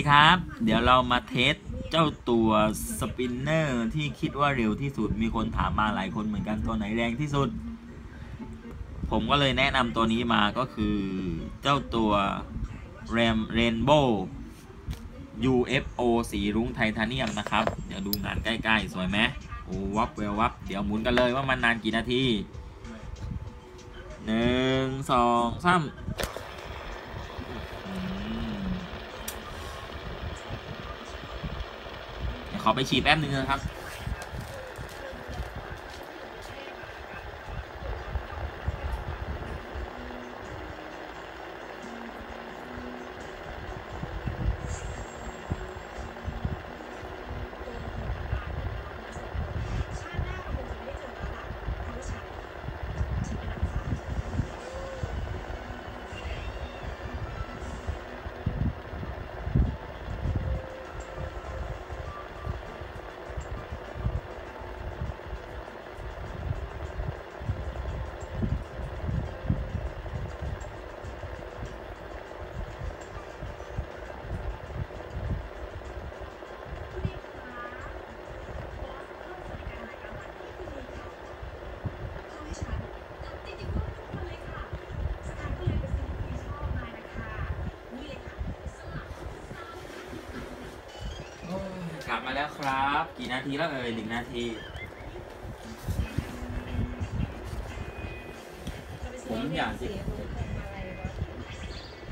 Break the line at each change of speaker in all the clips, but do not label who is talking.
ดีครับ เดี๋ยวเรามาเทสเจ้าตัวสปินเนอร์ที่คิดว่าเร็วที่สุดมีคนถามมาหลายคนเหมือนกันตัวไหนแรงที่สุด ผมก็เลยแนะนำตัวนี้มาก็คือเจ้าตัวแรมเรนโบ UFO สีรุ้งไทเทเนียมนะครับ เดี๋ยวดูงานใกล้ๆ สวยไหมโอ้วับเวลวับ เดี๋ยวหมุนกันเลยว่ามันนานกี่นาทีหนึ่งสองสามอืมเดี๋ยวขอ ไปฉีดแป๊บนึงนะครับ ลับมาแล้วครับ กี่นาทีแล้วเอ่ยหนึ่งนาที ผมอยากจะ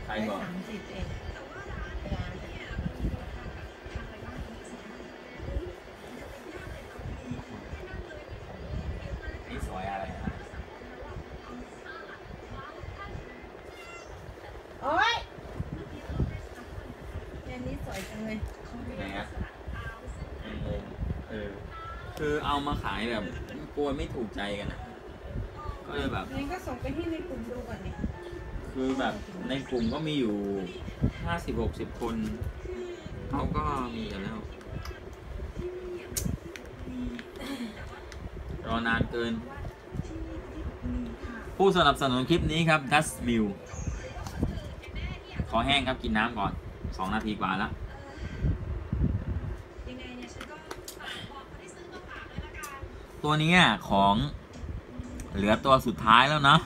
ใครบอกนี่ คือเอามาขายแบบกลัวไม่ถูกใจกันนะก็เลยแบบ
งั้นก็ส่งไปที่ในกลุ่มดูก่อนนี่
คือแบบในกลุ่มก็มีอยู่ห้าสิบหกสิบคน เขาก็มีกันแล้ว รอนานเกิน ผู้สนับสนุนคลิปนี้ครับดัสมิลขอแห้งครับกินน้ำก่อนสองนาทีกว่าแล้ว ตัวเนี้ยของเหลือตัวสุดท้ายแล้วเนาะ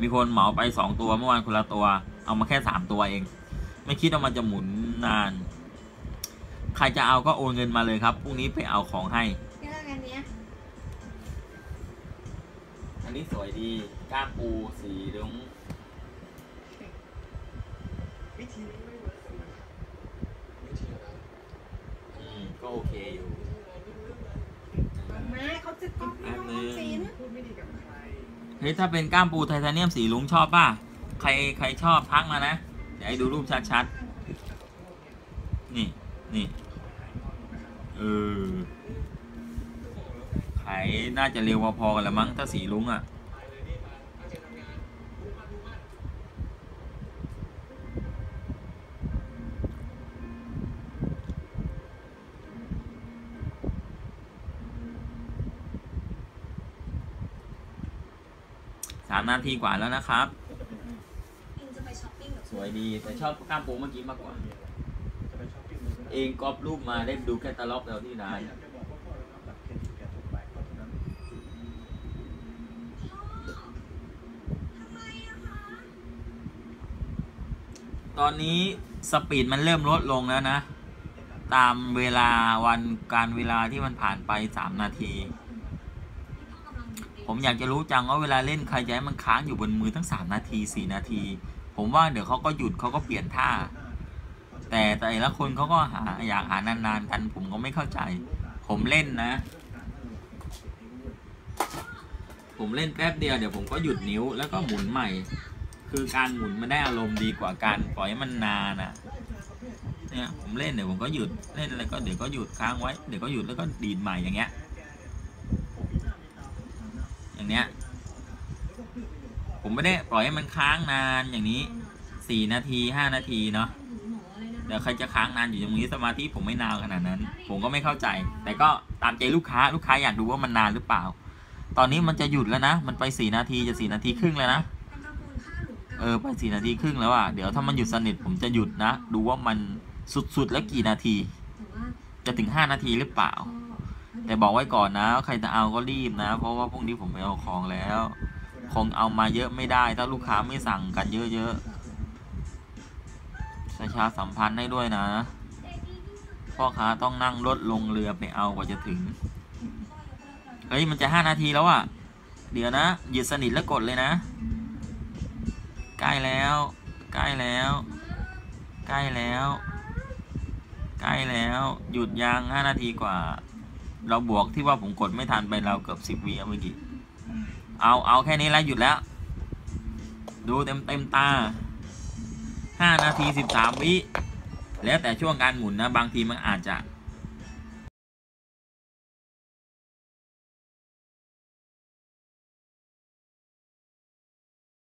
มีคนเหมาไปสองตัวเมื่อวานคนละตัว เอามาแค่สามตัวเอง ไม่คิดว่ามันจะหมุนนาน ใครจะเอาก็โอนเงินมาเลยครับพรุ่งนี้ไปเอาของให้
แค่อันเนี้ย
อันนี้สวยดีก้ามปูสีรุ้งอืมก็โอเคอยู่
มาเขาจะก๊อปปี้น้องออมสิน
เฮ้ยถ้าเป็นก้ามปูไทเทเนียมสีลุงชอบป่ะ ใครใครชอบทักมานะ เดี๋ยวให้ดูรูปชัดๆ นี่นี่เออขายน่าจะเร็วพอๆกันละมั้งถ้าสีลุงอะ่ะ สามนาทีกว่าแล้วนะครับ สวยดีแต่ชอบกล้ามปูเมื่อกี้มากกว่า เองก๊อปรูปมาได้ดูแคตตาล็อกเราที่ร้านตอนนี้สปีดมันเริ่มลดลงแล้วนะ ตามเวลาวันการเวลาที่มันผ่านไปสามนาที ผมอยากจะรู้จังว่าเวลาเล่นใครจะให้มันค้างอยู่บนมือทั้งสามนาทีสี่นาที ผมว่าเดี๋ยวเขาก็หยุดเขาก็เปลี่ยนท่า แต่แต่ละคนเขาก็หาอยากหานานๆกัน ผมก็ไม่เข้าใจ ผมเล่นนะ ผมเล่นแป๊บเดียวเดี๋ยวผมก็หยุดนิ้วแล้วก็หมุนใหม่ คือการหมุนมันได้อารมณ์ดีกว่าการปล่อยให้มันนานอะเนี่ยผมเล่นเดี๋ยวผมก็หยุดเล่นอะไรก็เดี๋ยวก็หยุดค้างไว้เดี๋ยวก็หยุดแล้วก็ดีดใหม่อย่างเงี้ย อย่างเนี้ย ผมไม่ได้ปล่อยให้มันค้างนานอย่างนี้สี่นาทีห้านาทีเนาะเดี๋ยวใครจะค้างนานอยู่ตรงนี้สมาธิผมไม่นานขนาดนั้น ผมก็ไม่เข้าใจ แต่ก็ตามใจลูกค้าลูกค้าอยากดูว่ามันนานหรือเปล่า ตอนนี้มันจะหยุดแล้วนะ มันไปสี่นาทีจะสี่นาทีครึ่งแล้วนะเเออไปสี่นาทีครึ่งแล้วอะเดี๋ยวถ้ามันหยุดสนิทผมจะหยุดนะ ดูว่ามันสุดๆแล้วกี่นาที จะถึงห้านาทีหรือเปล่า แต่บอกไว้ก่อนนะ ใครจะเอาก็รีบนะ เพราะว่าพรุ่งนี้ผมไปเอาของแล้ว คงเอามาเยอะไม่ได้ ถ้าลูกค้าไม่สั่งกันเยอะๆประชาสัมพันธ์ให้ด้วยนะพ่อค้าต้องนั่งรถลงเรือไปเอากว่าจะถึง เฮ้ยมันจะห้านาทีแล้วอะ่ะ เดี๋ยวนะหยุดสนิทแล้วกดเลยนะ ใกล้แล้ว ใกล้แล้ว ใกล้แล้ว ใกล้แล้ว หยุดยางห้านาทีกว่า เราบวกที่ว่าผมกดไม่ทันไปเราเกือบสิบวิเมื่อกี้เอาเอาแค่นี้แล้วหยุดแล้ว ดูเต็มเต็มตาห้านาทีสิบสามวิแล้วแต่ช่วงการหมุนนะ บางทีมันอาจจะ